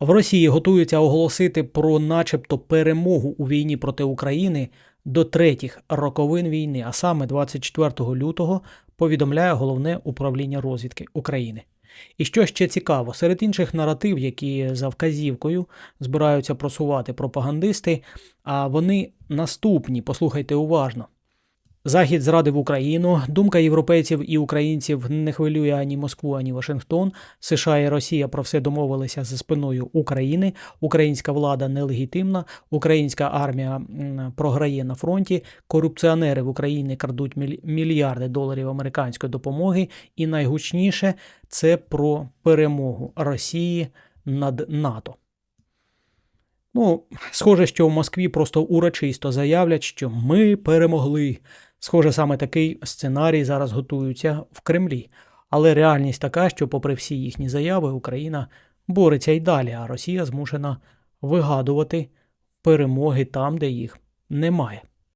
В Росії готуються оголосити про начебто перемогу у війні проти України до третіх роковин війни, а саме 24 лютого повідомляє головне управління розвідки України. І що ще цікаво, серед інших наратив, які за вказівкою збираються просувати пропагандисти, а вони наступні, послухайте уважно. Захід зрадив Україну. Думка європейців і українців не хвилює ані Москву, ані Вашингтон. США і Росія про все домовилися за спиною України. Українська влада нелегітимна. Українська армія програє на фронті. Корупціонери в Україні крадуть мільярди доларів американської допомоги. І найгучніше це про перемогу Росії над НАТО. Ну, схоже, що в Москві просто урочисто заявлять, що ми перемогли. Схоже, саме такий сценарій зараз готується в Кремлі. Але реальність така, що, попри всі їхні заяви, Україна бореться й далі, а Росія змушена вигадувати перемоги там, де їх немає.